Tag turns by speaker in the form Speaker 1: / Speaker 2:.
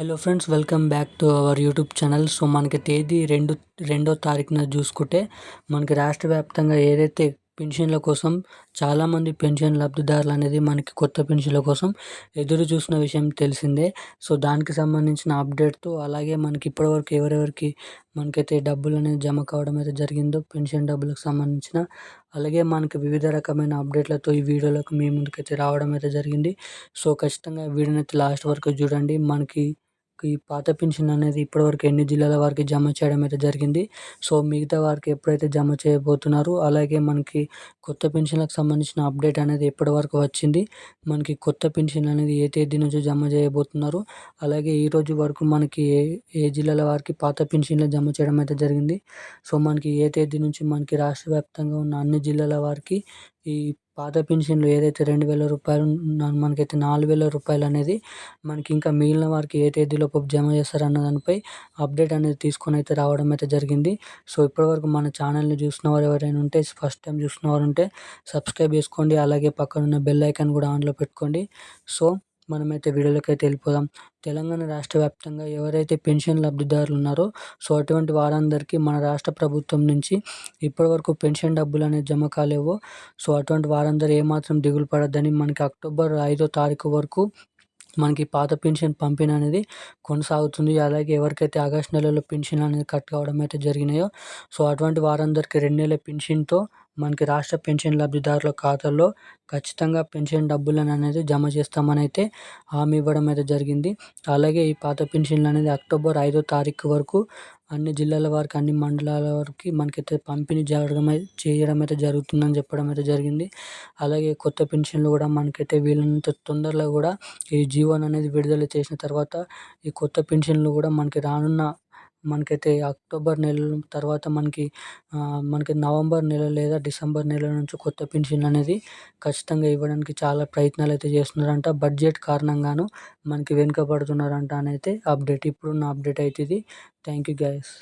Speaker 1: Hello friends welcome back to our YouTube channel so మనకి తేదీ రెండు రెండో తారీఖున చూసుకుంటే మనకి రాష్ట్ర వ్యాప్తంగా ఏదైతే పెన్షన్ల కోసం చాలామంది పెన్షన్ లబ్ధిదారులు అనేది మనకి కొత్త పెన్షన్ల కోసం ఎదురు చూసిన విషయం తెలిసిందే. సో దానికి సంబంధించిన అప్డేట్తో అలాగే మనకి ఇప్పటివరకు ఎవరెవరికి మనకైతే డబ్బులు అనేది జమ కావడం అయితే జరిగిందో పెన్షన్ డబ్బులకు సంబంధించిన అలాగే మనకి వివిధ రకమైన అప్డేట్లతో ఈ వీడియోలకు మీ ముందుకైతే రావడం అయితే జరిగింది. సో ఖచ్చితంగా వీడియోని అయితే లాస్ట్ వరకు చూడండి. మనకి ఈ పాత పెన్షన్ అనేది ఇప్పటివరకు ఎన్ని జిల్లాల వారికి జమ చేయడం అయితే జరిగింది. సో మిగతా వారికి ఎప్పుడైతే జమ చేయబోతున్నారు అలాగే మనకి కొత్త పెన్షన్లకు సంబంధించిన అప్డేట్ అనేది ఎప్పటివరకు వచ్చింది మనకి కొత్త పెన్షన్ అనేది ఏ తేదీ నుంచి జమ చేయబోతున్నారు అలాగే ఈ రోజు వరకు మనకి ఏ ఏ జిల్లాల వారికి పాత పెన్షన్లు జమ చేయడం అయితే జరిగింది. సో మనకి ఏ తేదీ నుంచి మనకి రాష్ట్ర వ్యాప్తంగా ఉన్న అన్ని జిల్లాల వారికి ఈ పాత పెన్షన్లు ఏదైతే రెండు వేల రూపాయలు మనకైతే నాలుగు వేల రూపాయలు అనేది మనకి ఇంకా మిగిలిన వారికి ఏ తేదీలోపు జమ చేస్తారు అన్న దానిపై అప్డేట్ అనేది తీసుకొని అయితే రావడం అయితే జరిగింది. సో ఇప్పటివరకు మన ఛానల్ని చూసిన వారు ఎవరైనా ఉంటే ఫస్ట్ టైం చూసిన వారు ఉంటే సబ్స్క్రైబ్ చేసుకోండి. అలాగే పక్కనున్న బెల్ ఐకాన్ కూడా ఆన్లో పెట్టుకోండి. సో మనమైతే వీడియోలోకి అయితే వెళ్ళిపోదాం. తెలంగాణ రాష్ట్ర వ్యాప్తంగా ఎవరైతే పెన్షన్ లబ్ధిదారులు ఉన్నారో సో అటువంటి వారందరికీ మన రాష్ట్ర ప్రభుత్వం నుంచి ఇప్పటివరకు పెన్షన్ డబ్బులు అనేది జమ కాలేవో. సో అటువంటి వారందరూ ఏమాత్రం దిగులు పడద్దని మనకి అక్టోబర్ ఐదో తారీఖు వరకు మనకి పాత పెన్షన్ పంపిణీ అనేది కొనసాగుతుంది. అలాగే ఎవరికైతే ఆగస్ట్ నెలలో పెన్షన్ అనేది కట్ కావడం అయితే జరిగినాయో సో అటువంటి వారందరికీ రెండు నెలల పెన్షన్తో మనకి రాష్ట్ర పెన్షన్ లబ్ధిదారుల ఖాతాల్లో ఖచ్చితంగా పెన్షన్ డబ్బులను అనేది జమ చేస్తామని అయితే హామీ ఇవ్వడం అయితే జరిగింది. అలాగే ఈ పాత పెన్షన్లు అనేది అక్టోబర్ ఐదో తారీఖు వరకు అన్ని జిల్లాల వారికి అన్ని మండలాల వరకు మనకైతే పంపిణీ జరగడం చేయడం అయితే జరుగుతుందని చెప్పడం అయితే జరిగింది. అలాగే కొత్త పెన్షన్లు కూడా మనకైతే వీలైనంత తొందరలో కూడా ఈ జీవోన్ అనేది విడుదల చేసిన తర్వాత ఈ కొత్త పెన్షన్లు కూడా మనకి రానున్న మనకైతే అక్టోబర్ నెల తర్వాత మనకి మనకి నవంబర్ నెల లేదా డిసెంబర్ నెల నుంచి కొత్త పెన్షన్ అనేది ఖచ్చితంగా ఇవ్వడానికి చాలా ప్రయత్నాలు అయితే చేస్తున్నారంట. బడ్జెట్ కారణంగాను మనకి వెనుకబడుతున్నారంట అని అయితే అప్డేట్ ఇప్పుడున్న అప్డేట్ అయితే ఇది. Thank you guys